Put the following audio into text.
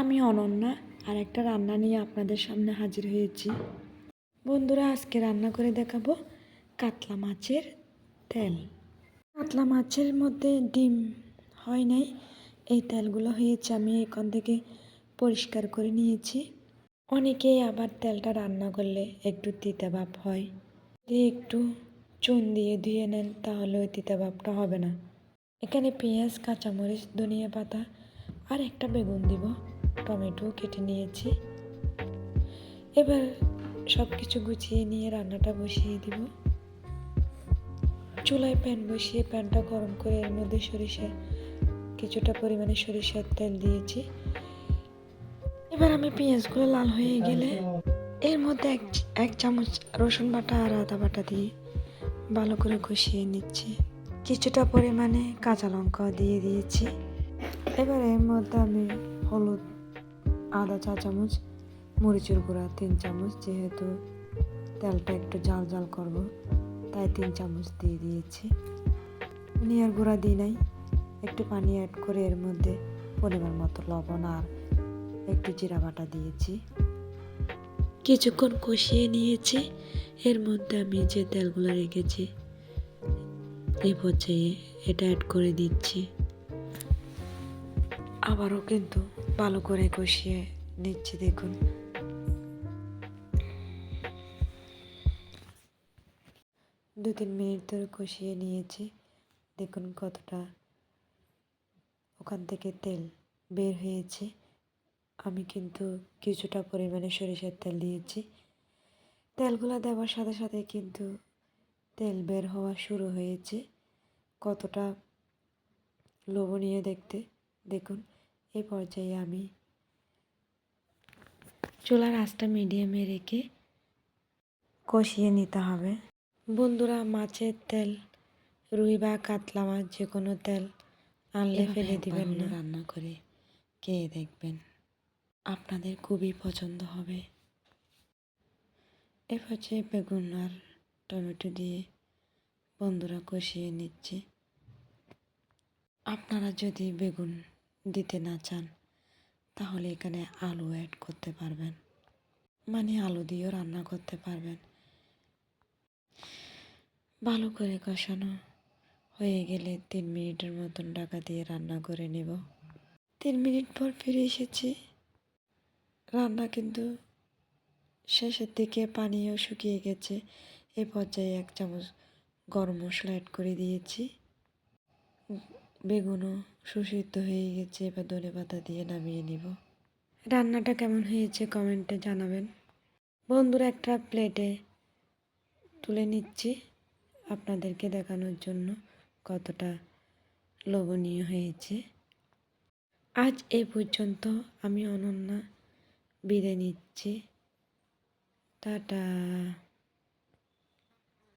আমি অনন্যা আর একটা রান্না নিয়ে আপনাদের সামনে হাজির হয়েছি। বন্ধুরা, আজকে রান্না করে দেখাবো কাতলা মাছের তেল। কাতলা মাছের মধ্যে ডিম হয় নাই, এই তেলগুলো হয়েছে আমি এখান থেকে পরিষ্কার করে নিয়েছি। অনেকেই আবার তেলটা রান্না করলে একটু তিতা ভাব হয়। যদি একটু চুন দিয়ে ধুয়ে নেন, তাহলে ওই তিতা ভাবটা হবে না। এখানে পেঁয়াজ, কাঁচামরিচ, ধনিয়া পাতা আর একটা বেগুন দিব। টমেটো কেটে নিয়েছি। এবার সব কিছু গুছিয়ে নিয়ে রান্নাটা বসিয়ে দিব। চুলায় প্যান বসিয়ে প্যানটা গরম করে এর মধ্যে সরিষা, কিছুটা পরিমাণে সরিষার তেল দিয়েছি। এবার আমি পেঁয়াজগুলো লাল হয়ে গেলে এর মধ্যে এক এক চামচ রসুন বাটা আর আদা বাটা দিয়ে ভালো করে কষিয়ে নিচ্ছি। কিছুটা পরিমাণে কাঁচা লঙ্কাও দিয়ে দিয়েছি। এবার এর মধ্যে আমি হলুদ আদা চা চামচ, মরিচের গুঁড়া তিন চামচ, যেহেতু তেলটা একটু জাল জাল করব, তাই তিন চামচ দিয়ে দিয়েছি। ধনিয়ার গুঁড়া দিই নাই, একটু পানি অ্যাড করে এর মধ্যে পরিমাণ মতো লবণ আর একটু জিরা বাটা দিয়েছি। কিছুক্ষণ কষিয়ে নিয়েছি, এর মধ্যে আমি যে তেলগুলো রেখেছি এই পর্যায়ে এটা অ্যাড করে দিচ্ছি। আবারও কিন্তু ভালো করে কষিয়ে নিচ্ছি, দেখুন। দু তিন মিনিট ধরে কষিয়ে নিয়েছি। দেখুন কতটা ওখান থেকে তেল বের হয়েছে। আমি কিন্তু কিছুটা পরিমাণে সরিষার তেল দিয়েছি। তেলগুলো দেওয়ার সাথে সাথে কিন্তু তেল বের হওয়া শুরু হয়েছে। কতটা লোভনীয় দেখতে, দেখুন। এই পর্যায়ে আমি চুলার আঁচটা মিডিয়ামে রেখে কষিয়ে নিতে হবে। বন্ধুরা মাছের তেল রুই বা কাতলা মাছ যে কোনো তেল আনলে ফেলে দিবেন না। রান্না করে কে দেখবেন আপনাদের খুবই পছন্দ হবে। এ হচ্ছে বেগুন আর টমেটো দিয়ে বন্ধুরা কষিয়ে নিচ্ছে। আপনারা যদি বেগুন দিতে না চান, তাহলে এখানে আলু অ্যাড করতে পারবেন। মানে আলু দিয়েও রান্না করতে পারবেন। ভালো করে কষানো হয়ে গেলে তিন মিনিটের মতন ঢাকা দিয়ে রান্না করে নেব। তিন মিনিট পর ফিরে এসেছি। রান্না কিন্তু শেষের দিকে পানিও শুকিয়ে গেছে। এ পর্যায়ে এক চামচ গরম মশলা অ্যাড করে দিয়েছি। বেগুনও সুসিদ্ধ হয়ে গেছে, এবার ধনে পাতা দিয়ে নামিয়ে নিব। রান্নাটা কেমন হয়েছে কমেন্টে জানাবেন। বন্ধুরা, একটা প্লেটে তুলে নিচ্ছি আপনাদেরকে দেখানোর জন্য কতটা লোভনীয় হয়েছে। আজ এ পর্যন্ত আমি অনন্যা বিদায় নিচ্ছি। টাটা।